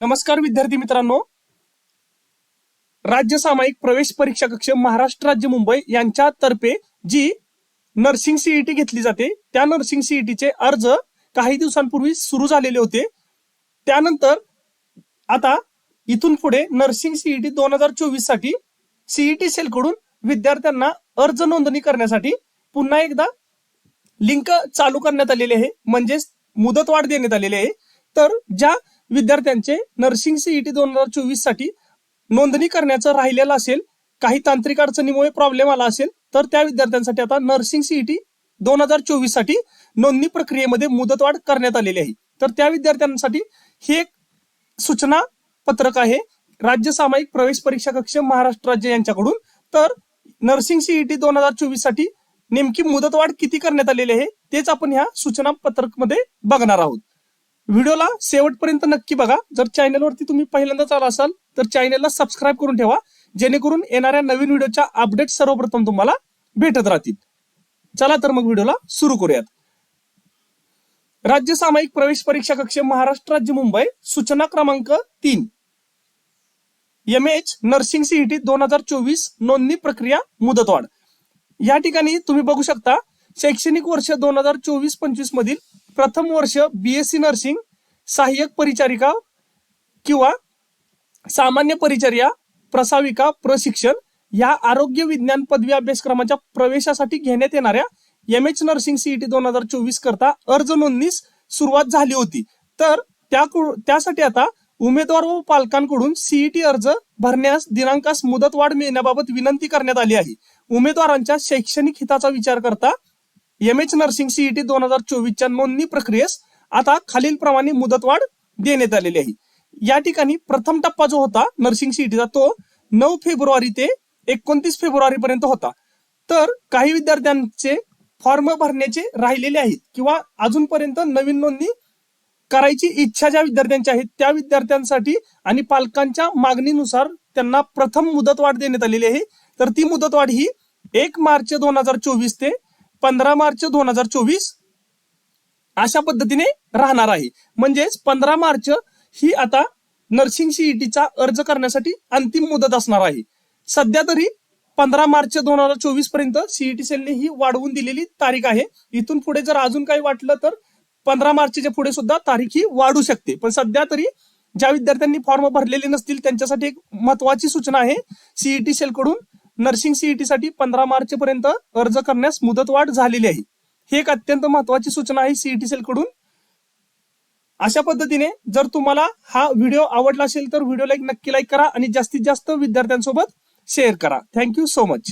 नमस्कार विद्यार्थी मित्रांनो. राज्य सामायिक प्रवेश परीक्षा कक्ष महाराष्ट्र राज्य मुंबई यांच्यातर्फे जी नर्सिंग सीईटी घेतली जाते त्या नर्सिंग सीईटीचे अर्ज काही दिवसांपूर्वी सुरू झालेले होते. त्यानंतर आता इथून पुढे नर्सिंग सीईटी दोन हजार चोवीससाठी सीईटी सेलकडून विद्यार्थ्यांना अर्ज नोंदणी करण्यासाठी पुन्हा एकदा लिंक चालू करण्यात आलेली आहे. म्हणजेच मुदतवाढ देण्यात आलेली आहे. तर ज्या विद्यार्थ्यांचे नर्सिंग सीईटी दोन हजार चोवीससाठी नोंदणी करण्याचं राहिलेलं असेल काही तांत्रिक अडचणीमुळे प्रॉब्लेम आला असेल तर त्या विद्यार्थ्यांसाठी आता नर्सिंग सीईटी दोन हजार चोवीससाठी नोंदणी प्रक्रियेमध्ये मुदतवाढ करण्यात आलेली आहे. तर त्या विद्यार्थ्यांसाठी हे एक सूचना पत्रक आहे राज्य सामायिक प्रवेश परीक्षा कक्ष महाराष्ट्र राज्य यांच्याकडून. तर नर्सिंग सीईटी दोन हजार चोवीससाठी नेमकी मुदतवाढ किती करण्यात आलेली आहे तेच आपण ह्या सूचना पत्रकमध्ये बघणार आहोत. व्हिडिओला शेवटपर्यंत नक्की बघा. जर चॅनलवरती तुम्ही पहिल्यांदाच आला असाल तर चॅनलला सबस्क्राईब करून ठेवा. जेणेकरून येणाऱ्या नवीन व्हिडिओच्या अपडेट सर्वप्रथम तुम्हाला भेटत राहतील. चला तर मग व्हिडिओला सुरू करूयात. राज्य सामायिक प्रवेश परीक्षा कक्ष महाराष्ट्र राज्य मुंबई. सूचना क्रमांक तीन. एम एच नर्सिंग सीईटी दोन हजार चोवीस नोंदणी प्रक्रिया मुदतवाढ. या ठिकाणी तुम्ही बघू शकता शैक्षणिक वर्ष दोन हजार चोवीस पंचवीस मधील प्रथम वर्ष बीएससी नर्सिंग सहाय्यक परिचारिका किंवा सामान्य परिचर्या प्रसाविका प्रशिक्षण या आरोग्य विज्ञान पदवी अभ्यासक्रमाच्या प्रवेशासाठी घेण्यात येणाऱ्या एम एच नर्सिंग सीईटी दोन हजार चोवीस करता अर्ज नोंदणीस सुरुवात झाली होती. तर त्या त्यासाठी आता उमेदवार व पालकांकडून सीईटी अर्ज भरण्यास दिनांकास मुदतवाढ मिळण्याबाबत विनंती करण्यात आली आहे. उमेदवारांच्या शैक्षणिक हिताचा विचार करता एम एच नर्सिंग सीईटी दोन हजार चोवीसच्या नोंदणी प्रक्रियेस आता खालीलप्रमाणे मुदतवाढ देण्यात आलेली आहे. या ठिकाणी प्रथम टप्पा जो होता नर्सिंग सीईटीचा तो नऊ फेब्रुवारी ते एकोणतीस फेब्रुवारी पर्यंत होता. तर काही विद्यार्थ्यांचे फॉर्म भरण्याचे राहिलेले आहेत किंवा अजूनपर्यंत नवीन नोंदणी करायची इच्छा ज्या विद्यार्थ्यांची आहे त्या विद्यार्थ्यांसाठी आणि पालकांच्या मागणीनुसार त्यांना प्रथम मुदतवाढ देण्यात आलेली आहे. तर ती मुदतवाढ ही एक मार्च दोन हजार चोवीस ते पंधरा मार्च दोन हजार चोवीस अशा पद्धतीने राहणार आहे. म्हणजेच पंधरा मार्च ही आता नर्सिंग सीईटीचा अर्ज करण्यासाठी अंतिम मुदत असणार आहे. सध्या तरी पंधरा मार्च दोन हजार चोवीसपर्यंत सीईटी सेलने ही वाढवून दिलेली तारीख आहे. इथून पुढे जर अजून काही वाटलं तर पंधरा मार्चच्या पुढे सुद्धा तारीख ही वाढू शकते. पण सध्या तरी ज्या विद्यार्थ्यांनी फॉर्म भरलेले नसतील त्यांच्यासाठी एक महत्वाची सूचना आहे. सीईटी सेल कडून नर्सिंग सीईटी साठी पंधरा मार्च पर्यंत अर्ज करण्यास मुदतवाढ झालेली आहे. ही एक अत्यंत महत्वाची सूचना आहे सीईटी सेल कडून अशा पद्धतीने जर तुम्हाला हा व्हिडिओ आवडला असेल तर व्हिडिओला एक नक्की लाईक करा आणि जास्तीत जास्त विद्यार्थ्यांसोबत शेअर करा. Thank you so much.